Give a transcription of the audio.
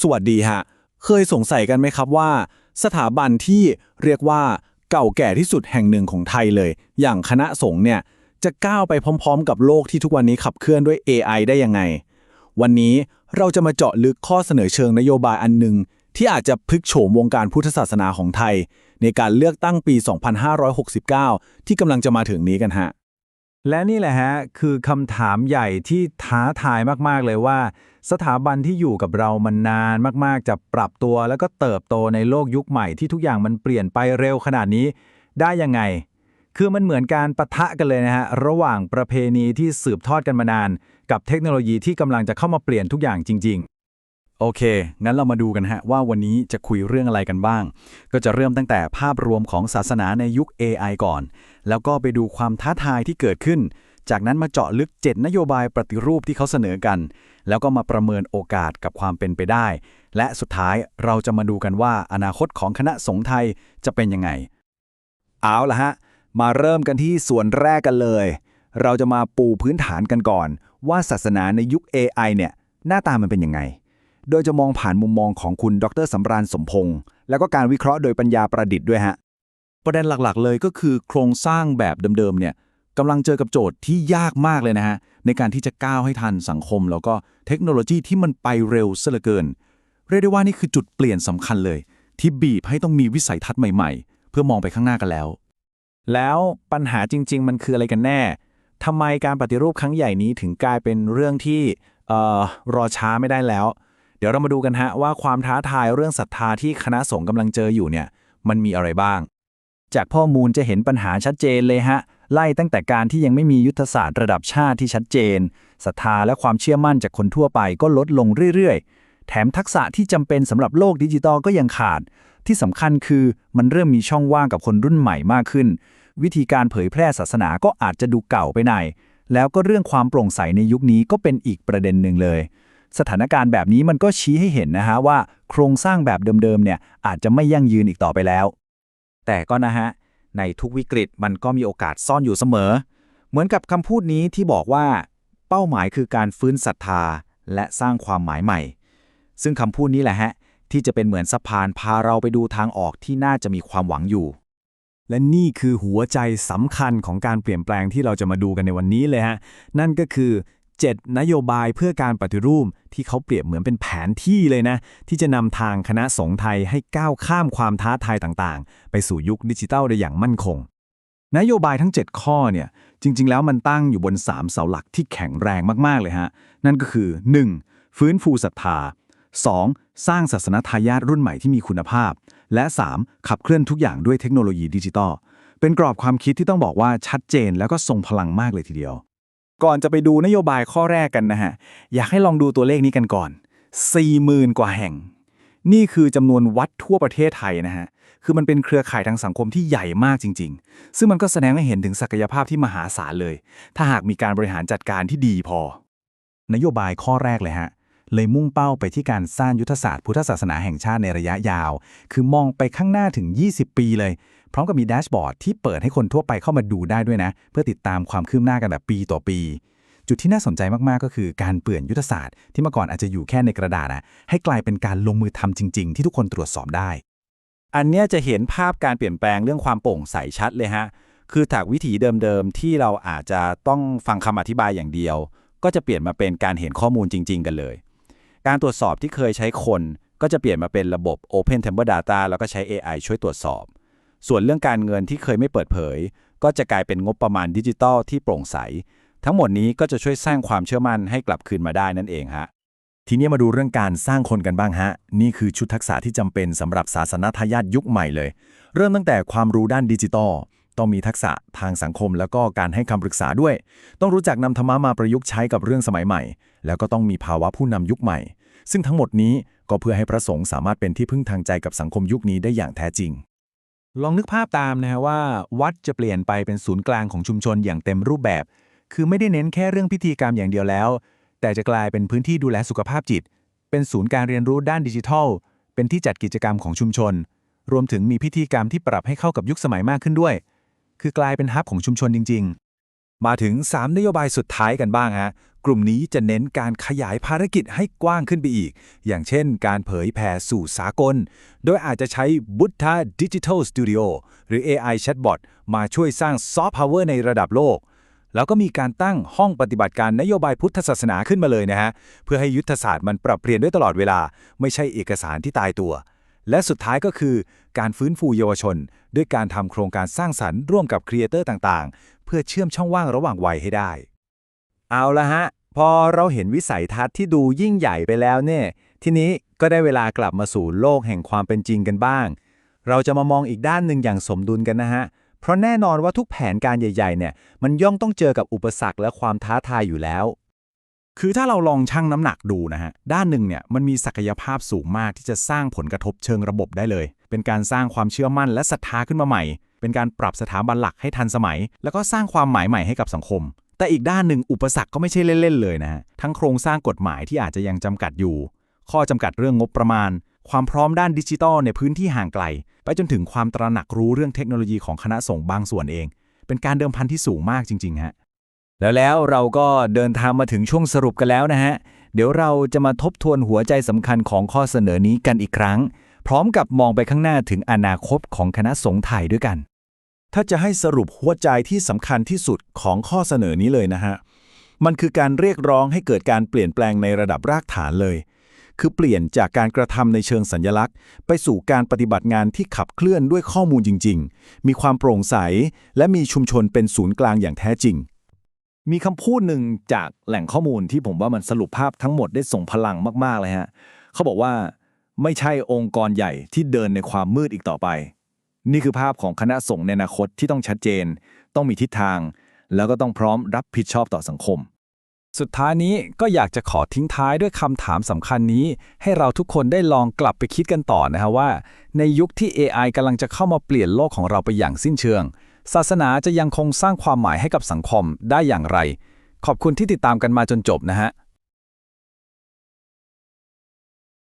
สวัสดีฮะ เคยสงสัยกันไหมครับว่า สถาบันที่เรียกว่าเก่าแก่ที่สุดแห่งหนึ่งของไทยเลย อย่างคณะสงฆ์เนี่ย จะก้าวไปพร้อม ๆ กับโลกที่ทุกวันนี้ขับเคลื่อนด้วย AI ได้ยังไง วันนี้เราจะมาเจาะลึกข้อเสนอเชิงนโยบายอันหนึ่งที่อาจจะพลิกโฉมวงการพุทธศาสนาของไทย ในการเลือกตั้งปี 2569 ที่กำลังจะมาถึงนี้กันฮะ และนี่แหละฮะ คือคำถามใหญ่ที่ท้าทายมาก ๆ เลยว่า สถาบันที่อยู่กับเรามันนานมาก ๆ จะปรับตัวแล้วก็เติบโตในโลกยุคใหม่ที่ทุกอย่างมันเปลี่ยนไปเร็วขนาดนี้ ได้ยังไง คือมันเหมือนการปะทะกันเลยนะฮะ ระหว่างประเพณีที่สืบทอดกันมานาน กับเทคโนโลยีที่กำลังจะเข้ามาเปลี่ยนทุกอย่างจริง โอเค งั้นเรามาดูกันฮะว่าวันนี้จะคุยเรื่องอะไรกันบ้าง ก็จะเริ่มตั้งแต่ภาพรวมของศาสนาในยุค AI ก่อน แล้วก็ไปดูความท้าทายที่เกิดขึ้น จากนั้นมาเจาะลึก 7 นโยบายปฏิรูปที่เขาเสนอกัน แล้วก็มาประเมินโอกาสกับความเป็นไปได้ และสุดท้ายเราจะมาดูกันว่าอนาคตของคณะสงฆ์ไทยจะเป็นยังไง เอาละฮะ มาเริ่มกันที่ส่วนแรกกันเลย เราจะมาปูพื้นฐานกันก่อน ว่าศาสนาในยุค AI เนี่ยหน้าตามันเป็นยังไง โดยจะมองผ่านมุมมองของคุณดรสำราญสมพงษ์แล้วก็การวิเคราะห์โดยปัญญาประดิษฐ์ด้วยฮะ ประเด็นหลักๆ เลยก็คือโครงสร้างแบบเดิมๆเนี่ยกำลังเจอกับโจทย์ที่ยากมากเลยนะฮะ ในการที่จะก้าวให้ทันสังคม แล้วก็เทคโนโลยีที่มันไปเร็วซะเหลือเกิน เรียกได้ว่านี่คือจุดเปลี่ยนสำคัญเลย ที่บีบให้ต้องมีวิสัยทัศน์ใหม่ๆ เพื่อมองไปข้างหน้ากันแล้ว แล้วปัญหาจริง ๆ มันคืออะไรกันแน่ทำไมการปฏิรูปครั้งใหญ่นี้ถึงกลายเป็นเรื่องที่ออรอช้าไม่ได้แล้ว ดี๋ยวเรามาดูกันฮะว่าความท้าทายเรื่องศรัทธาที่คณะสงฆ์กำลังเจออยู่เนี่ย มันมีอะไรบ้าง จากข้อมูลจะเห็นปัญหาชัดเจนเลยฮะ ไล่ตั้งแต่การที่ยังไม่มียุทธศาสตร์ระดับชาติที่ชัดเจนศรัทธาและความเชื่อมั่นจากคนทั่วไปก็ลดลงเรื่อยๆ แถมทักษะที่จำเป็นสำหรับโลกดิจิตอลก็ยังขาด ที่สำคัญคือมันเริ่มมีช่องว่างกับคนรุ่นใหม่มากขึ้น วิธีการเผยแพร่ศาสนาก็อาจจะดูเก่าไปหน่อยแล้วก็เรื่องความโปร่งใสในยุคนี้ก็เป็นอีกประเด็นหนึ่งเลย สถานการณ์แบบนี้มันก็ชี้ให้เห็นนะฮะว่าโครงสร้างแบบเดิมๆเนี่ยอาจจะไม่ยั่งยืนอีกต่อไปแล้ว แต่ก็นะฮะ ในทุกวิกฤตมันก็มีโอกาสซ่อนอยู่เสมอ เหมือนกับคำพูดนี้ที่บอกว่า เป้าหมายคือการฟื้นศรัทธาและสร้างความหมายใหม่ ซึ่งคำพูดนี้แหละฮะที่จะเป็นเหมือนสะพานพาเราไปดูทางออกที่น่าจะมีความหวังอยู่ และนี่คือหัวใจสำคัญของการเปลี่ยนแปลงที่เราจะมาดูกันในวันนี้เลยฮะ นั่นก็คือ 7 นโยบายเพื่อการปฏิรูปที่เขาเปรียบเหมือนเป็นแผนที่เลยนะ ที่จะนำทางคณะสงฆ์ไทยให้ก้าวข้ามความท้าทายต่างๆ ไปสู่ยุคดิจิทัลได้อย่างมั่นคง นโยบายทั้ง 7 ข้อเนี่ยจริง ๆ แล้วมันตั้งอยู่บน 3 เสาหลักที่แข็งแรงมากๆเลยฮะ นั่นก็คือ 1. ฟื้นฟูศรัทธา 2. สร้างศาสนทายาทรุ่นใหม่ที่มีคุณภาพ และ 3. ขับเคลื่อนทุกอย่างด้วยเทคโนโลยีดิจิทัลเป็นกรอบความคิดที่ต้องบอกว่าชัดเจนแล้วก็ทรงพลังมากเลยทีเดียว ก่อนจะไปดูนโยบายข้อแรกกันนะฮะ อยากให้ลองดูตัวเลขนี้กันก่อน 40,000 กว่าแห่ง นี่คือจำนวนวัดทั่วประเทศไทยนะฮะ คือมันเป็นเครือข่ายทางสังคมที่ใหญ่มากจริง ๆ ซึ่งมันก็แสดงให้เห็นถึงศักยภาพที่มหาศาลเลย ถ้าหากมีการบริหารจัดการที่ดีพอ นโยบายข้อแรกเลยฮะเลยมุ่งเป้าไปที่การสร้างยุทธศาสตร์พุทธศาสนาแห่งชาติในระยะยาว คือมองไปข้างหน้าถึง 20 ปีเลย พร้อมกับมีแดชบอร์ดที่เปิดให้คนทั่วไปเข้ามาดูได้ด้วยนะ เพื่อติดตามความคืบหน้ากันแบบปีต่อปี จุดที่น่าสนใจมากๆ ก็คือการเปลี่ยนยุทธศาสตร์ที่เมื่อก่อนอาจจะอยู่แค่ในกระดาษนะให้กลายเป็นการลงมือทำจริง ๆ ที่ทุกคนตรวจสอบได้ อันเนี้ยจะเห็นภาพการเปลี่ยนแปลงเรื่องความโปร่งใสชัดเลยฮะคือจากวิถีเดิมๆที่เราอาจจะต้องฟังคำอธิบายอย่างเดียว ก็จะเปลี่ยนมาเป็นการเห็นข้อมูลจริง ๆ กันเลย การตรวจสอบที่เคยใช้คนก็จะเปลี่ยนมาเป็นระบบ Open Temple Data แล้วก็ใช้ AI ช่วยตรวจสอบ ส่วนเรื่องการเงินที่เคยไม่เปิดเผย ก็จะกลายเป็นงบประมาณดิจิทัลที่โปร่งใส ทั้งหมดนี้ก็จะช่วยสร้างความเชื่อมั่นให้กลับคืนมาได้นั่นเองฮะทีนี้มาดูเรื่องการสร้างคนกันบ้างฮะ นี่คือชุดทักษะที่จำเป็นสำหรับศาสนาทายาทยุคใหม่เลย เริ่มตั้งแต่ความรู้ด้านดิจิทัลต้องมีทักษะทางสังคมแล้วก็การให้คำปรึกษาด้วย ต้องรู้จักนำธรรมะมาประยุกต์ใช้กับเรื่องสมัยใหม่ แล้วก็ต้องมีภาวะผู้นำยุคใหม่ ซึ่งทั้งหมดนี้ก็เพื่อให้พระสงฆ์สามารถเป็นที่พึ่งทางใจกับสังคมยุคนี้ได้อย่างแท้จริง ลองนึกภาพตามนะฮะว่า วัดจะเปลี่ยนไปเป็นศูนย์กลางของชุมชนอย่างเต็มรูปแบบ คือไม่ได้เน้นแค่เรื่องพิธีกรรมอย่างเดียวแล้ว แต่จะกลายเป็นพื้นที่ดูแลสุขภาพจิต เป็นศูนย์การเรียนรู้ด้านดิจิทัล เป็นที่จัดกิจกรรมของชุมชน รวมถึงมีพิธีกรรมที่ปรับให้เข้ากับยุคสมัยมากขึ้นด้วย คือกลายเป็นฮับของชุมชนจริง ๆ มาถึง 3 นโยบายสุดท้ายกันบ้างฮะ กลุ่มนี้จะเน้นการขยายภารกิจให้กว้างขึ้นไปอีก อย่างเช่นการเผยแผ่สู่สากล โดยอาจจะใช้ Buddha Digital Studio หรือ AI Chatbot มาช่วยสร้างซอฟต์พาวเวอร์ในระดับโลก แล้วก็มีการตั้งห้องปฏิบัติการนโยบายพุทธศาสนาขึ้นมาเลยนะฮะ เพื่อให้ยุทธศาสตร์มันปรับเปลี่ยนด้วยตลอดเวลา ไม่ใช่เอกสารที่ตายตัว และสุดท้ายก็คือ การฟื้นฟูเยาวชน ด้วยการทำโครงการสร้างสรรค์ร่วมกับครีเอเตอร์ต่างๆ เพื่อเชื่อมช่องว่างระหว่างวัยให้ได้ เอาละฮะ พอเราเห็นวิสัยทัศน์ที่ดูยิ่งใหญ่ไปแล้วเนี่ย ทีนี้ก็ได้เวลากลับมาสู่โลกแห่งความเป็นจริงกันบ้าง เราจะมามองอีกด้านหนึ่งอย่างสมดุลกันนะฮะ เพราะแน่นอนว่าทุกแผนการใหญ่ ๆ เนี่ย มันย่อมต้องเจอกับอุปสรรคและความท้าทายอยู่แล้ว คือถ้าเราลองชั่งน้ำหนักดูนะฮะ ด้านหนึ่งเนี่ยมันมีศักยภาพสูงมากที่จะสร้างผลกระทบเชิงระบบได้เลย เป็นการสร้างความเชื่อมั่นและศรัทธาขึ้นมาใหม่ เป็นการปรับสถาบันหลักให้ทันสมัย แล้วก็สร้างความหมายใหม่ให้กับสังคม แต่อีกด้านหนึ่งอุปสรรคก็ไม่ใช่เล่น ๆ เลยนะฮะ ทั้งโครงสร้างกฎหมายที่อาจจะยังจำกัดอยู่ ข้อจำกัดเรื่องงบประมาณ ความพร้อมด้านดิจิทัลในพื้นที่ห่างไกล ไปจนถึงความตระหนักรู้เรื่องเทคโนโลยีของคณะสงฆ์บางส่วนเอง เป็นการเดิมพันที่สูงมากจริงๆฮะแล้วแล้วเราก็เดินทางมาถึงช่วงสรุปกันแล้วนะฮะ เดี๋ยวเราจะมาทบทวนหัวใจสำคัญของข้อเสนอนี้กันอีกครั้ง พร้อมกับมองไปข้างหน้าถึงอนาคตของคณะสงฆ์ไทยด้วยกัน ถ้าจะให้สรุปหัวใจที่สำคัญที่สุดของข้อเสนอนี้เลยนะฮะ มันคือการเรียกร้องให้เกิดการเปลี่ยนแปลงในระดับรากฐานเลย คือเปลี่ยนจากการกระทำในเชิงสัญญลักษณ์ ไปสู่การปฏิบัติงานที่ขับเคลื่อนด้วยข้อมูลจริง ๆ มีความโปร่งใส และมีชุมชนเป็นศูนย์กลางอย่างแท้จริง มีคำพูดหนึ่งจากแหล่งข้อมูลที่ผมว่ามันสรุปภาพทั้งหมดได้ส่งพลังมากๆเลยฮะ เขาบอกว่า ไม่ใช่องค์กรใหญ่ที่เดินในความมืดอีกต่อไป นี่คือภาพของคณะสงฆ์ในอนาคตที่ต้องชัดเจน ต้องมีทิศทาง แล้วก็ต้องพร้อมรับผิดชอบต่อสังคม สุดท้ายนี้ก็อยากจะขอทิ้งท้ายด้วยคำถามสำคัญนี้ ให้เราทุกคนได้ลองกลับไปคิดกันต่อนะฮะว่า ในยุคที่ AI กำลังจะเข้ามาเปลี่ยนโลกของเราไปอย่างสิ้นเชิง ศาสนาจะยังคงสร้างความหมายให้กับสังคมได้อย่างไร ขอบคุณที่ติดตามกันมาจนจบนะฮะ